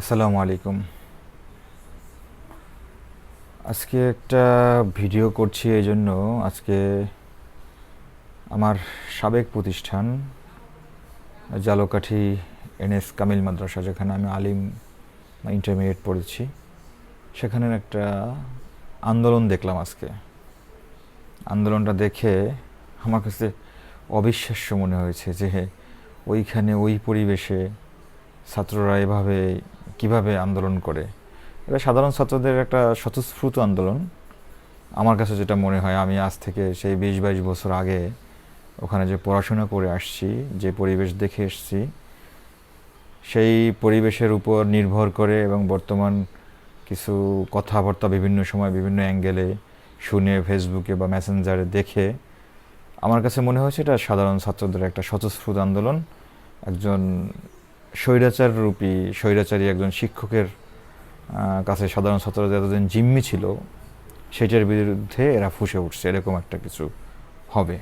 আসসালামু আলাইকুম। আজকে একটা ভিডিও করছি এই জন্য। আজকে আমার সাবেক প্রতিষ্ঠান, জালকাঠি এনএস কামিল মাদ্রাসা, যেখানে আমি আলিম ইন্টারমিডিয়েট পড়েছি, সেখানের একটা আন্দোলন দেখলাম আজকে। আন্দোলনটা দেখে আমার কাছে অবিশ্বাস্য মনে হয়েছে যে ওইখানে ওই পরিবেশে ছাত্ররা এভাবে কীভাবে আন্দোলন করে? এটা সাধারণ ছাত্রদের একটা স্বতঃস্ফূর্ত আন্দোলন। আমার কাছে যেটা মনে হয়, আমি আজ থেকে সেই বিশ বাইশ বছর আগে ওখানে যে পড়াশোনা করে আসছি, যে পরিবেশ দেখে এসছি, সেই পরিবেশের উপর নির্ভর করে এবং বর্তমান কিছু কথাবার্তা বিভিন্ন সময় বিভিন্ন অ্যাঙ্গেলে শুনে ফেসবুকে বা মেসেঞ্জারে দেখে, আমার কাছে মনে হয়েছে এটা সাধারণ ছাত্রদের একটা স্বতঃস্ফূর্ত আন্দোলন। একজন স্বৈরাচার রূপী, স্বৈরাচারী একজন শিক্ষকের কাছে সাধারণ ছাত্ররা যতদিন জিম্মি ছিল, সেটার বিরুদ্ধে এরা ফুসে উঠছে, এরকম একটা কিছু হবে।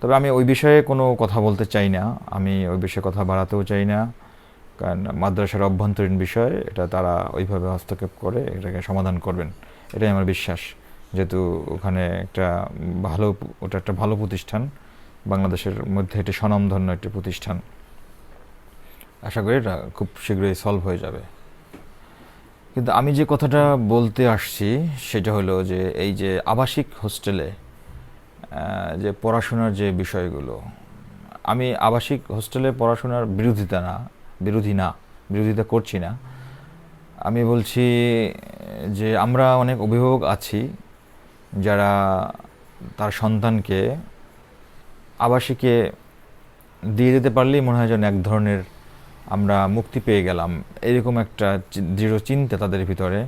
তবে আমি ওই বিষয়ে কোনো কথা বলতে চাই না। আমি ওই বিষয়ে কথা বাড়াতেও চাই না। কারণ মাদ্রাসার অভ্যন্তরীণ বিষয়, এটা তারা ওইভাবে হস্তক্ষেপ করে, এটাকে সমাধান করবেন। এটাই আমার বিশ্বাস। যেহেতু ওখানে একটা ভালো, ওটা একটা ভালো প্রতিষ্ঠান, বাংলাদেশের মধ্যে একটি স্বনামধন্য একটি প্রতিষ্ঠান। আশা করি এটা খুব শীঘ্রই সলভ হয়ে যাবে। কিন্তু আমি যে কথাটা বলতে আসছি, সেটা হলো যে এই যে আবাসিক হোস্টেলে যে পড়াশোনার যে বিষয়গুলো, আমি আবাসিক হোস্টেলে পড়াশোনার বিরোধিতা না, বিরোধী না, বিরোধিতা করছি না। আমি বলছি যে আমরা অনেক অভিভাবক আছি, যারা তার সন্তানকে আবাসিকে দিয়ে দিতে পারলেই মনে হয় যেন এক ধরনের আমরা মুক্তি পেয়ে গেলাম। এরকম একটা দৃঢ় চিন্তা তাদের ভিতরে।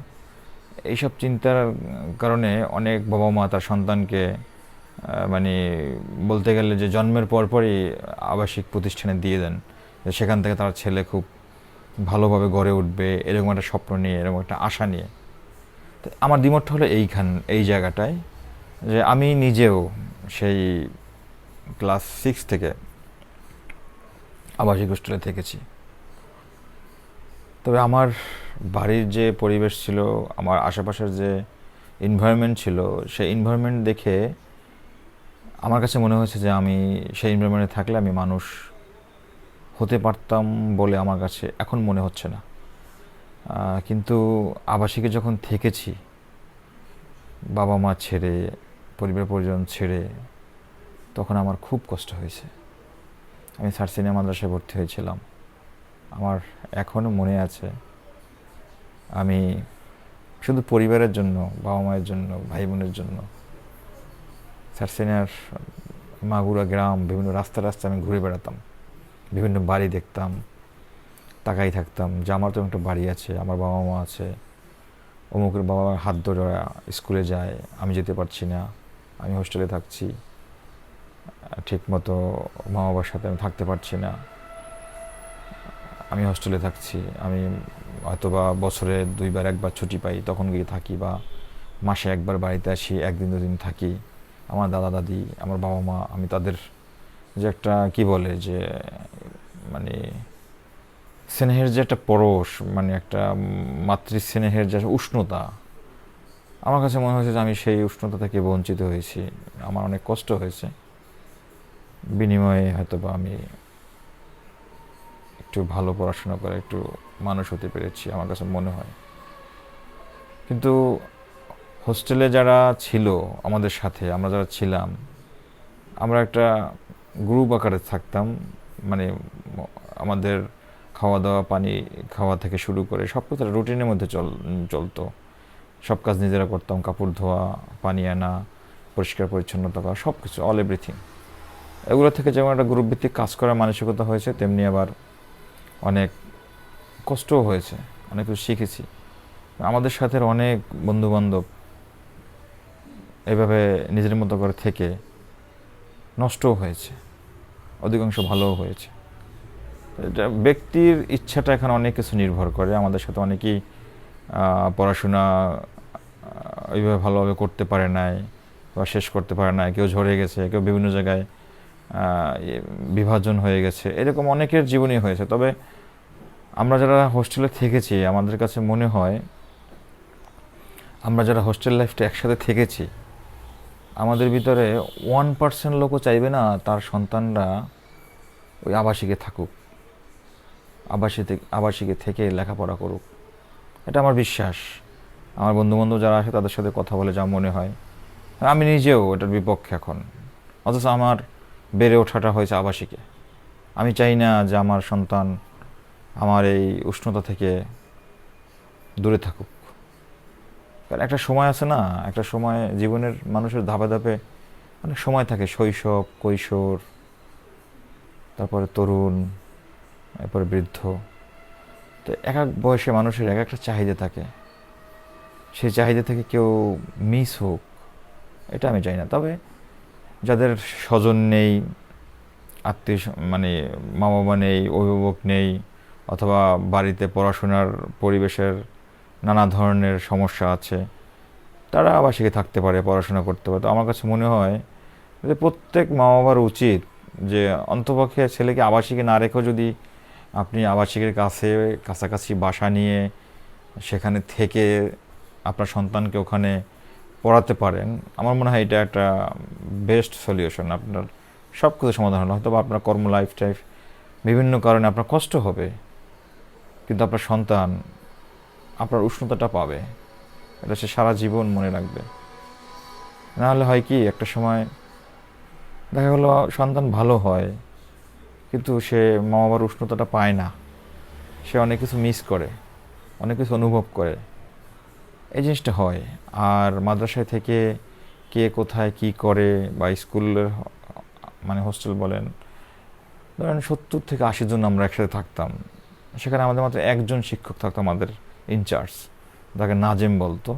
এইসব চিন্তার কারণে অনেক বাবা মা তার সন্তানকে মানে বলতে গেলে যে জন্মের পরপরই আবাসিক প্রতিষ্ঠানে দিয়ে দেন। সেখান থেকে তার ছেলে খুব ভালোভাবে গড়ে উঠবে, এরকম একটা স্বপ্ন নিয়ে, এরকম একটা আশা নিয়ে। তো আমার দ্বিমতটা হলো এইখান, এই জায়গাটায় যে আমি নিজেও সেই ক্লাস সিক্স থেকে আবাসিক হোস্টেলে থেকেছি। তবে আমার বাড়ির যে পরিবেশ ছিল, আমার আশেপাশের যে এনভায়রনমেন্ট ছিল, সেই এনভায়রনমেন্ট দেখে আমার কাছে মনে হয়েছে যে আমি সেই এনভায়রনমেন্টে থাকলে আমি মানুষ হতে পারতাম বলে আমার কাছে এখন মনে হচ্ছে না। কিন্তু আবাসিকে যখন থেকেছি, বাবা মা ছেড়ে, পরিবার পরিজন ছেড়ে, তখন আমার খুব কষ্ট হয়েছে। আমি সার সিনেমা মাদ্রাসায় ভর্তি হয়েছিলাম। আমার এখনও মনে আছে। আমি শুধু পরিবারের জন্য বাবা মায়ের জন্য ভাই বোনের জন্য সারসেনার মাগুরা গ্রাম, বিভিন্ন রাস্তা রাস্তা আমি ঘুরে বেড়াতাম। বিভিন্ন বাড়ি দেখতাম, তাকাই থাকতাম যে আমার তো একটা বাড়ি আছে, আমার বাবা মা আছে। অমুকের বাবা হাত ধরে স্কুলে যায়, আমি যেতে পারছি না, আমি হোস্টেলে থাকছি। ঠিক মতো মা বাবার সাথে আমি থাকতে পারছি না। আমি হস্টেলে থাকছি, আমি হয়তোবা বছরে দুইবার, একবার ছুটি পাই, তখন গিয়ে থাকি বা মাসে একবার বাড়িতে আসি, একদিন, দুদিন থাকি। আমার দাদা, দাদি, আমার বাবা, মা, আমি তাদের যে একটা, কি বলে যে মানে স্নেহের যে একটা পরশ মানে একটা মাতৃ স্নেহের যে উষ্ণতা, আমার কাছে মনে হয়েছে যে আমি সেই উষ্ণতা থেকে বঞ্চিত হয়েছি। আমার অনেক কষ্ট হয়েছে। বিনিময়ে হয়তো বা আমি একটু ভালো পড়াশোনা করে, একটু মানুষ হতে পেরেছি আমার কাছে মনে হয়। কিন্তু হোস্টেলে যারা ছিল আমাদের সাথে, আমরা যারা ছিলাম, আমরা একটা গ্রুপ আকারে থাকতাম মানে আমাদের খাওয়া দাওয়া পানি খাওয়া থেকে শুরু করে সব কিছু রুটিনের মধ্যে চল, চলতো। সব কাজ নিজেরা করতাম, কাপড় ধোয়া, পানি আনা, পরিষ্কার পরিচ্ছন্নতা করা সব কিছু অল এভরিথিং এগুলো থেকে যেমন একটা গ্রুপ ভিত্তিক কাজ করার মানসিকতা হয়েছে, তেমনি আবার অনেক কষ্টও হয়েছে, অনেক কিছু শিখেছি। আমাদের সাথে অনেক বন্ধু বান্ধব এভাবে নিজের মতো করে থেকে নষ্টও হয়েছে, অধিকাংশ ভালোও হয়েছে। এটা ব্যক্তির ইচ্ছাটা এখানে অনেক কিছু নির্ভর করে, আমাদের সাথে অনেকেই পড়াশোনা ওইভাবে ভালোভাবে করতে পারে নাই বা শেষ করতে পারে নাই, কেউ ঝরে গেছে, কেউ বিভিন্ন জায়গায় বিভাজন হয়ে গেছে। এরকম অনেকের জীবনই হয়েছে। তবে আমরা যারা হোস্টেলে থেকেছি, আমাদের কাছে মনে হয় আমরা যারা হোস্টেল লাইফটা একসাথে থেকেছি, আমাদের ভিতরে ওয়ান পার্সেন্ট লোকও চাইবে না তার সন্তানরা ওই আবাসিকে থাকুক। আবাসিকে আবাসিকে থেকে লেখাপড়া করুক। এটা আমার বিশ্বাস। আমার বন্ধুবান্ধব যারা আসে তাদের সাথে কথা বলে যা মনে হয়। আমি নিজেও এটার বিপক্ষে এখন। অথচ আমার বেড়ে ওঠাটা হয়েছে আবাসিকে। আমি চাই না যে আমার সন্তান আমার এই উষ্ণতা থেকে দূরে থাকুক। কারণ একটা সময় আছে না, একটা সময় জীবনের মানুষের ধাপে ধাপে অনেক সময় থাকে, শৈশব, কৈশোর, তারপরে তরুণ, এরপরে বৃদ্ধ। তো এক এক বয়সে মানুষের এক একটা চাহিদা থাকে। সেই চাহিদা থেকে কেউ মিস হোক, এটা আমি চাই না। তবে যাদের স্বজন নেই, আত্মীয় মানে মা বাবা নেই, অভিভাবক নেই, অথবা বাড়িতে পড়াশোনার পরিবেশের নানা ধরনের সমস্যা আছে, তারা আবাসিকে থাকতে পারে, পড়াশোনা করতে পারে। তো আমার কাছে মনে হয় যে প্রত্যেক মা বাবার উচিত যে অন্তপক্ষে ছেলেকে আবাসিকে না রেখেও যদি আপনি আবাসিকের কাছে, কাছাকাছি বাসা নিয়ে সেখানে থেকে আপনার সন্তানকে ওখানে পড়াতে পারেন, আমার মনে হয় এটা একটা বেস্ট সলিউশন আপনার সব কিছু সমাধান হলো হয়তো আপনার কর্ম লাইফ টাইফ বিভিন্ন কারণে আপনার কষ্ট হবে, কিন্তু আপনার সন্তান আপনার উষ্ণতাটা পাবে, এটা সে সারা জীবন মনে রাখবে। নাহলে হয় কি, একটা সময় দেখা গেলো সন্তান ভালো হয়, কিন্তু সে মা বাবার উষ্ণতাটা পায় না, সে অনেক কিছু মিস করে, অনেক কিছু অনুভব করে। এই জিনিসটা হয়। আর মাদ্রাসায় থেকে কে কোথায় কি করে বা স্কুলের মানে হোস্টেল বলেন, ধরেন সত্তর থেকে আশি জন আমরা একসাথে থাকতাম। সেখানে আমাদের মাত্র একজন শিক্ষক থাকতো আমাদের ইনচার্জ তাকে নাজেম বলতো।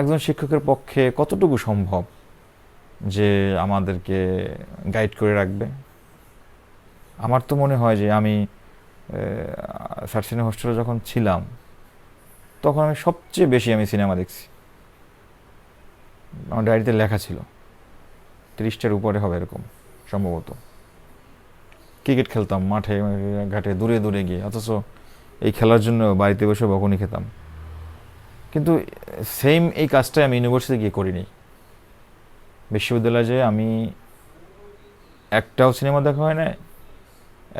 একজন শিক্ষকের পক্ষে কতটুকু সম্ভব যে আমাদেরকে গাইড করে রাখবে? আমার তো মনে হয় যে আমি সার্সিনে হোস্টেলে যখন ছিলাম তখন আমি সবচেয়ে বেশি আমি সিনেমা দেখছি। আমার ডায়েরিতে লেখা ছিল, তিরিশটার উপরে হবে এরকম, সম্ভবত। ক্রিকেট খেলতাম মাঠে, ঘাটে, দূরে দূরে গিয়ে, অথচ এই খেলার জন্য বাড়িতে বসে বকুনি খেতাম। কিন্তু সেম এই কাজটাই আমি ইউনিভার্সিটি গিয়ে করিনি। বিশ্ববিদ্যালয়ে যে আমি একটাও সিনেমা দেখা হয় না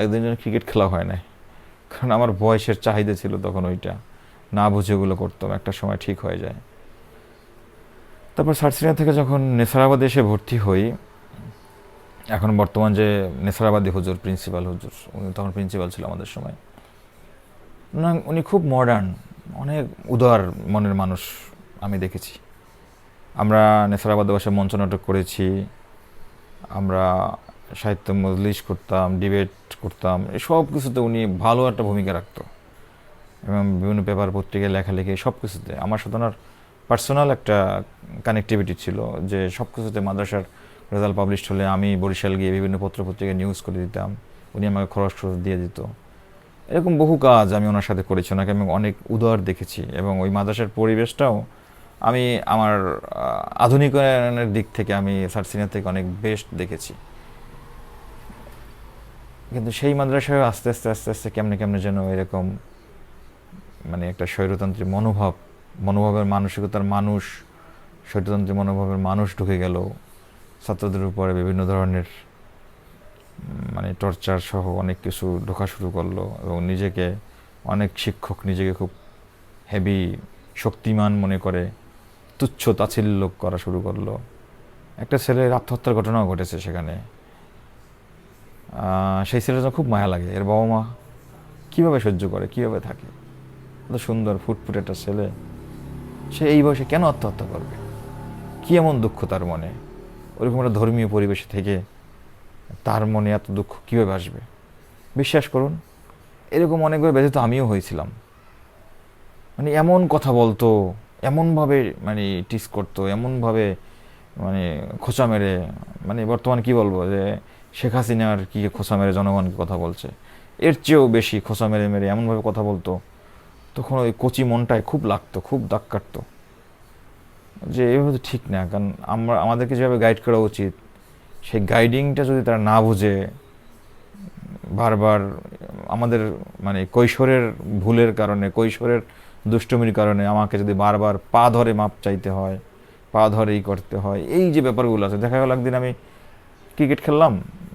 একদিন যেন ক্রিকেট খেলা হয় না কারণ আমার বয়সের চাহিদা ছিল তখন ওইটা। না বুঝে ওগুলো করতাম, একটা সময় ঠিক হয়ে যায়। তারপর সার্সিনা থেকে যখন নেসারাবাদে এসে ভর্তি হই, এখন বর্তমান যে নেসারাবাদী হুজুর প্রিন্সিপাল হুজুর, উনি তখন প্রিন্সিপাল ছিল আমাদের সময়। উনি খুব মডার্ন অনেক উদার মনের মানুষ আমি দেখেছি। আমরা নেসারাবাদে বসে মঞ্চ নাটক করেছি, আমরা সাহিত্য মজলিস করতাম ডিবেট করতাম সব কিছুতে উনি ভালো একটা ভূমিকা রাখতো। এবং বিভিন্ন পেপার পত্রিকায় লেখালেখি সব কিছুতে আমার সাথে ওনার পার্সোনাল একটা কানেক্টিভিটি ছিল যে সব কিছুতে মাদ্রাসার রেজাল্ট পাবলিশ হলে আমি বরিশাল গিয়ে বিভিন্ন পত্র পত্রিকায় নিউজ করে দিতাম। উনি আমাকে খরচ খরচ দিয়ে দিত। এরকম বহু কাজ আমি ওনার সাথে করেছি, ওনাকে আমি অনেক উদার দেখেছি এবং ওই মাদ্রাসার পরিবেশটাও আমি আমার আধুনিকায়নের দিক থেকে আমি সার্সিনা থেকে অনেক বেস্ট দেখেছি। কিন্তু সেই মাদ্রাসায় আস্তে আস্তে আস্তে আস্তে কেমনে কেমনে যেন এরকম মানে একটা স্বৈরতান্ত্রিক মনোভাব, মনোভাবের মানসিকতার মানুষ স্বৈরতান্ত্রিক মনোভাবের মানুষ ঢুকে গেল। ছাত্রদের উপরে বিভিন্ন ধরনের মানে টর্চার সহ অনেক কিছু ঢোকা শুরু করল এবং নিজেকে অনেক শিক্ষক নিজেকে খুব হেভি শক্তিমান মনে করে তুচ্ছ তাচ্ছিল্য করা শুরু করল। একটা ছেলের আত্মহত্যার ঘটনাও ঘটেছে সেখানে। সেই ছেলেটা খুব মায়া লাগে। এর বাবা মা কীভাবে সহ্য করে, কীভাবে থাকে? সুন্দর ফুটফুট একটা ছেলে, সে এই বয়সে কেন আত্মহত্যা করবে? কী এমন দুঃখ তার মনে? ওরকম একটা ধর্মীয় পরিবেশে থেকে তার মনে এত দুঃখ কীভাবে আসবে? বিশ্বাস করুন, এরকম অনেকবার ব্যথিত আমিও হয়েছিলাম। মানে এমন কথা বলতো, এমনভাবে মানে টিস করতো, এমনভাবে মানে খোঁচা মেরে মানে বর্তমান কি বলব যে শেখ হাসিনার কি খোঁচা মেরে জনগণকে কথা বলছে? এর চেয়েও বেশি খোঁচা মেরে মেরে এমনভাবে কথা বলতো। তখন ওই কচি মনটায় খুব লাগতো, খুব দাগ কাটতো। যে এভাবে তো ঠিক না, কারণ আমরা, আমাদেরকে যেভাবে গাইড করা উচিত, সেই গাইডিংটা যদি তারা না বুঝে, বারবার আমাদের মানে কৈশোরের ভুলের কারণে, কৈশোরের দুষ্টমির কারণে আমাকে যদি বারবার পা ধরে মাপ চাইতে হয়, পা ধরেই করতে হয়, এই যে ব্যাপারগুলো আছে, দেখা গেল একদিন আমি ক্রিকেট খেললাম,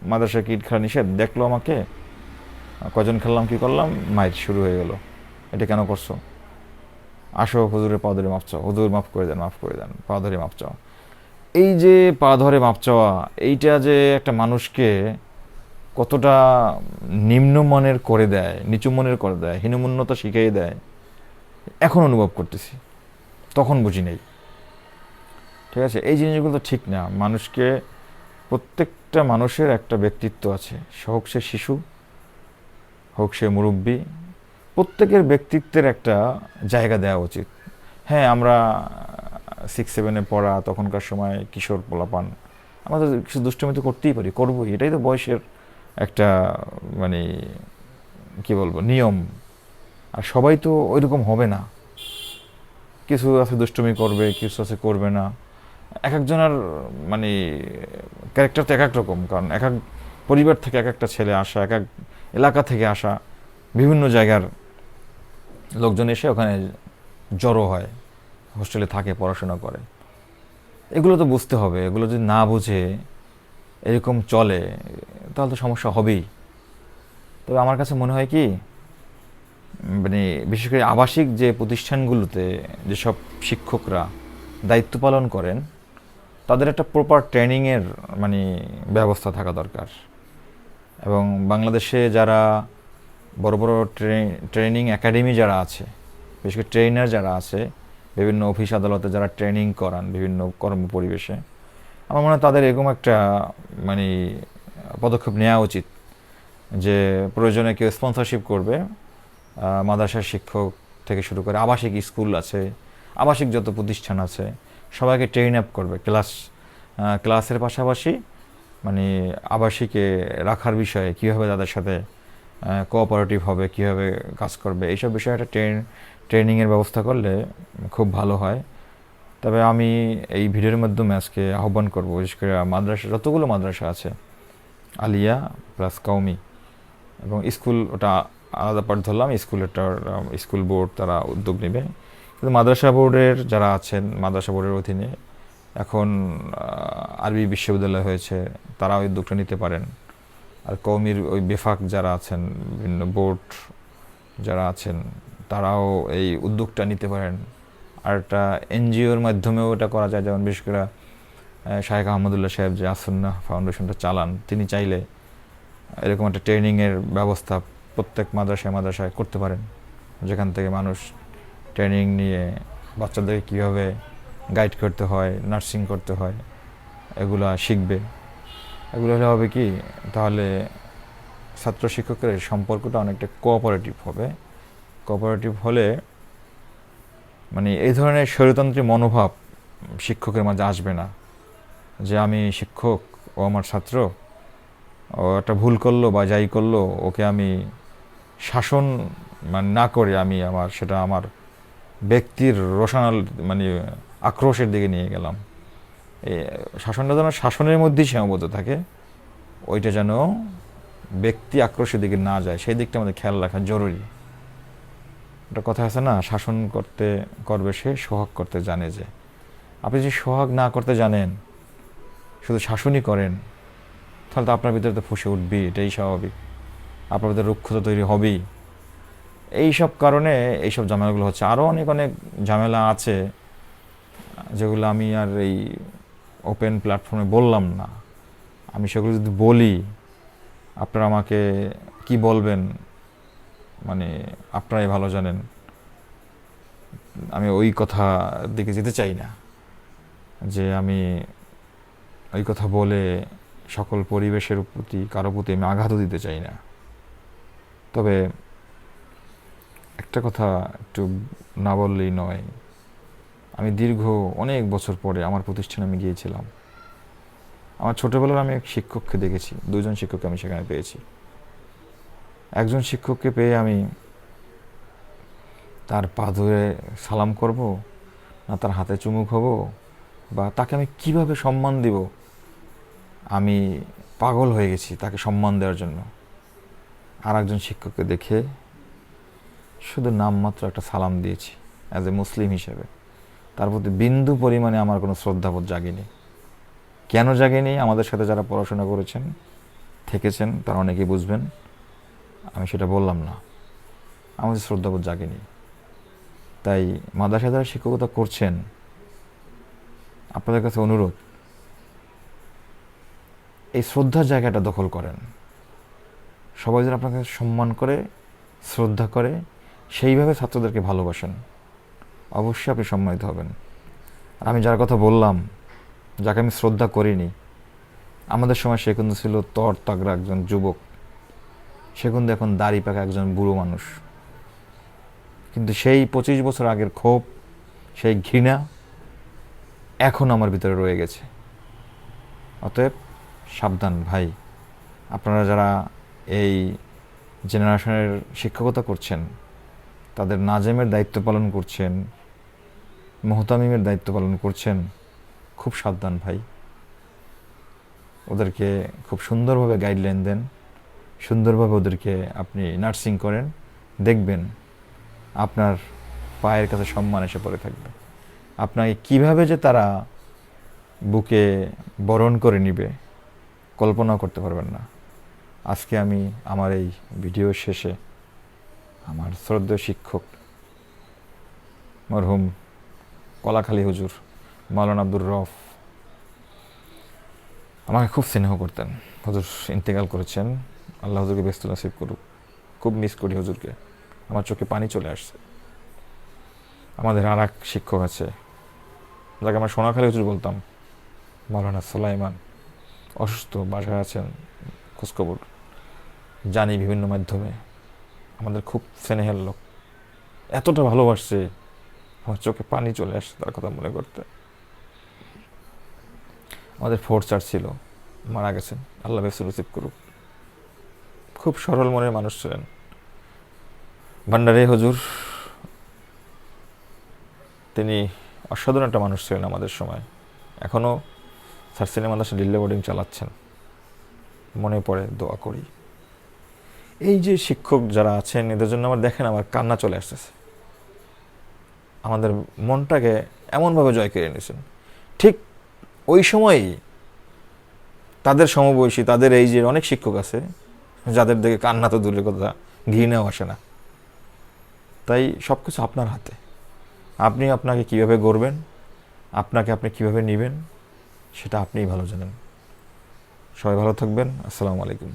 মাদ্রাসায় ক্রিকেট খেলা নিষেধ, দেখল আমাকে, কজন খেললাম, কি করলাম মাইট শুরু হয়ে গেল। এটা কেন করছ? আসো, হুজুরের পা ধরে মাপ চাও। হুজুর মাফ করে দেন মাফ করে দেন। পা ধরে মাপ চাও। এই যে পা ধরে মাপ চাওয়া, এইটা যে একটা মানুষকে কতটা নিম্নমানের করে দেয়, নিচু মনের করে দেয়, হীনমন্যতা শিখিয়ে দেয়, এখন অনুভব করতেছি। তখন বুঝি নেই। ঠিক আছে? এই জিনিসগুলো তো ঠিক না। মানুষকে, প্রত্যেকটা মানুষের একটা ব্যক্তিত্ব আছে। হোক সে শিশু, হোক সে মুরব্বী প্রত্যেকের ব্যক্তিত্বের একটা জায়গা দেওয়া উচিত। হ্যাঁ আমরা সিক্স সেভেনে পড়া, তখনকার সময় কিশোর পোলাপান আমাদের কিছু দুষ্টমি তো করতেই পারি, করবোই। এটাই তো বয়সের একটা মানে কি বলব, নিয়ম। আর সবাই তো ওইরকম হবে না। কিছু আছে দুষ্টমি করবে, কিছু আছে করবে না। এক একজনের মানে ক্যারেক্টার তো এক এক রকম, কারণ এক এক পরিবার থেকে এক একটা ছেলে আসা, এক এক এলাকা থেকে আসা, বিভিন্ন জায়গার লোকজন এসে ওখানে জড়ো হয়, হোস্টেলে থাকে, পড়াশোনা করে। এগুলো তো বুঝতে হবে, এগুলো যদি না বুঝে, এরকম চলে, তাহলে তো সমস্যা হবেই। তবে আমার কাছে মনে হয় কি মানে বিশেষ করে আবাসিক যে প্রতিষ্ঠানগুলোতে যেসব শিক্ষকরা দায়িত্ব পালন করেন, তাদের একটা প্রপার ট্রেনিংয়ের মানে ব্যবস্থা থাকা দরকার। এবং বাংলাদেশে যারা বড় বড় ট্রেনিং একাডেমি যারা আছে, বিশেষ করে ট্রেনার যারা আছে, বিভিন্ন অফিস আদালতে যারা ট্রেনিং করান, বিভিন্ন কর্ম পরিবেশে আমার মনে হয় তাদের এরকম একটা মানে পদক্ষেপ নেওয়া উচিত যে প্রয়োজনে কেউ স্পন্সরশিপ করবে মাদ্রাসার শিক্ষক থেকে শুরু করে আবাসিক স্কুল আছে, আবাসিক যত প্রতিষ্ঠান আছে, সবাইকে ট্রেন আপ করবে ক্লাস ক্লাসের পাশাপাশি মানে আবাসিকে রাখার বিষয়ে কীভাবে তাদের সাথে কোঅপারেটিভ হবে, কীভাবে কাজ করবে, এইসব বিষয়ে একটা ট্রেন ট্রেনিংয়ের ব্যবস্থা করলে খুব ভালো হয়। তবে আমি এই ভিডিওর মাধ্যমে আজকে আহ্বান করব, বিশেষ করে মাদ্রাসা, যতগুলো মাদ্রাসা আছে, আলিয়া প্লাস কৌমি এবং স্কুল, ওটা আলাদা পাঠ ধরলাম, স্কুলেরটার স্কুল বোর্ড তারা উদ্যোগ নেবে। কিন্তু মাদ্রাসা বোর্ডের যারা আছেন, মাদ্রাসা বোর্ডের অধীনে, এখন আরবি বিশ্ববিদ্যালয় হয়েছে তারা উদ্যোগটা নিতে পারেন। আর কৌমির ওই বেফাক যারা আছেন, বিভিন্ন বোর্ড যারা আছেন, তারাও এই উদ্যোগটা নিতে পারেন। আর একটা এনজিওর মাধ্যমেও এটা করা যায়। যেমন বিশেষ করে শাহেখ আহমদুল্লাহ সাহেব যে আসন্না ফাউন্ডেশনটা চালান, তিনি চাইলে এরকম একটা ট্রেনিংয়ের ব্যবস্থা প্রত্যেক মাদ্রাসায় মাদ্রাসায় করতে পারেন। যেখান থেকে মানুষ ট্রেনিং নিয়ে বাচ্চাদেরকে কীভাবে গাইড করতে হয়, নার্সিং করতে হয়, এগুলা শিখবে। এগুলো হলে হবে কি? তাহলে ছাত্র শিক্ষকের সম্পর্কটা অনেকটা কোঅপারেটিভ হবে। কোঅপারেটিভ হলে মানে এই ধরনের স্বৈরতন্ত্রী মনোভাব শিক্ষকের মাঝে আসবে না। যে আমি শিক্ষক, ও আমার ছাত্র, ও একটা ভুল করল বা যাই করল, ওকে আমি শাসন মানে না করে আমি আমার, সেটা আমার ব্যক্তির রোশনাল মানে আক্রোশের দিকে নিয়ে গেলাম। শাসনটা যেন শাসনের মধ্যেই সীমাবদ্ধ থাকে, ওইটা যেন ব্যক্তি আক্রোশের দিকে না যায়, সেই দিকটা আমাদের খেয়াল রাখা জরুরি। একটা কথা আছে না, শাসন করতে, করবে সে, সোহাগ করতে জানে যে। আপনি যদি সোহাগ না করতে জানেন, শুধু শাসনই করেন, তাহলে তো আপনার ভিতরে তো ফুসে উঠবেই, এটাই স্বাভাবিক। আপনার ভিতরে রুক্ষতা তৈরি হবেই। এইসব কারণে এইসব ঝামেলাগুলো হচ্ছে। আরও অনেক অনেক ঝামেলা আছে, যেগুলো আমি আর এই ওপেন প্ল্যাটফর্মে বললাম না। আমি সেগুলো যদি বলি, আপনারা আমাকে কি বলবেন? মানে আপনারাই ভালো জানেন। আমি ওই কথা দিকে যেতে চাই না। যে আমি ওই কথা বলে সকল পরিবেশের প্রতি, কারও প্রতি আমি আঘাতও দিতে চাই না। তবে একটা কথা একটু না বললেই নয় আমি দীর্ঘ অনেক বছর পরে আমার প্রতিষ্ঠানে আমি গিয়েছিলাম। আমার ছোটোবেলার আমি এক শিক্ষককে দেখেছি দুজন শিক্ষককে আমি সেখানে পেয়েছি। একজন শিক্ষককে পেয়ে আমি তার পা ধরে সালাম করব, না তার হাতে চুমুক হব বা তাকে আমি কীভাবে সম্মান দিব, আমি পাগল হয়ে গেছি তাকে সম্মান দেওয়ার জন্য। আর একজন শিক্ষককে দেখে শুধু নামমাত্র একটা সালাম দিয়েছি অ্যাজ এ মুসলিম হিসেবে। তার প্রতি বিন্দু পরিমাণে আমার কোনো শ্রদ্ধাবোধ জাগেনি। কেন জাগেনি? আমাদের সাথে যারা পড়াশোনা করেছেন, থেকেছেন, তারা অনেকেই বুঝবেন। আমি সেটা বললাম না। আমাদের শ্রদ্ধাবোধ জাগেনি। তাই মাদ্রাসা যারা শিক্ষকতা করছেন, আপনাদের কাছে অনুরোধ, এই শ্রদ্ধার জায়গাটা দখল করেন। সবাই যেন আপনাকে সম্মান করে, শ্রদ্ধা করে, সেইভাবে ছাত্রদেরকে ভালোবাসেন। অবশ্যই আপনি সম্মানিত হবেন। আমি যার কথা বললাম, যাকে আমি শ্রদ্ধা করিনি, আমাদের সময় সে কিন্তু ছিল তর তাগড়া একজন যুবক। সে কিন্তু এখন দাড়ি পাকা একজন বুড়ো মানুষ। কিন্তু সেই পঁচিশ বছর আগের ক্ষোভ, সেই ঘৃণা এখন আমার ভিতরে রয়ে গেছে। অতএব সাবধান ভাই, আপনারা যারা এই জেনারেশনের শিক্ষকতা করছেন, তাদের নাজেমের দায়িত্ব পালন করছেন মোহতামিমের দায়িত্ব পালন করছেন খুব সাবধান ভাই। ওদেরকে খুব সুন্দরভাবে গাইডলাইন দেন, সুন্দরভাবে ওদেরকে আপনি নার্সিং করেন, দেখবেন আপনার পায়ের কাছে সম্মান এসে পড়ে থাকবে। আপনাকে কীভাবে যে তারা বুকে বরণ করে নিবে কল্পনা করতে পারবেন না। আজকে আমি আমার এই ভিডিও শেষে আমার শ্রদ্ধেয় শিক্ষক মরহুম কলাখালী হুজুর, মাওলানা আব্দুর রফ। আমাকে খুব স্নেহ করতেন। হুজুর ইন্তেকাল করেছেন। আল্লাহ হুজুরকে ব্যস্ত নসিব করুক। খুব মিস করি হুজুরকে। আমার চোখে পানি চলে আসছে। আমাদের আর এক শিক্ষক আছে। যাকে আমরা সোনাখালী হুজুর বলতাম। মাওলানা সোলাইমান। অসুস্থ, বাসায় আছেন, খোঁজখবর। জানি বিভিন্ন মাধ্যমে। আমাদের খুব স্নেহের লোক। এতটা ভালোবাসছে। চোখে পানি চলে আসছে তার কথা মনে করতে। আমাদের ফোর্থ চার ছিল, মারা গেছেন। আল্লাহ বেসুর রিসিভ করুক। খুব সরল মনের মানুষ ছিলেন। ভান্ডারে হুজুর, তিনি অসাধারণ একটা মানুষ ছিলেন আমাদের সময়। এখনও স্যার সিনেমা দাসে ডিল্লে বোর্ডিং চালাচ্ছেন। মনে পড়ে, দোয়া করি। এই যে শিক্ষক যারা আছেন, এদের জন্য আমার দেখেন আমার কান্না চলে আসতেছে। আমাদের মনটাকে এমনভাবে জয় করে নিয়েছেন ঠিক ওই সময়ই তাদের সমবয়সী, তাদের এই যে অনেক শিক্ষক আছে, যাদের দেখে কান্না তো দূরের কথা ঘৃণাও আসে না। তাই সব কিছু আপনার হাতে। আপনি আপনাকে কীভাবে গড়বেন, আপনাকে আপনি কীভাবে নেবেন, সেটা আপনিই ভালো জানেন। সবাই ভালো থাকবেন। আসসালামু আলাইকুম।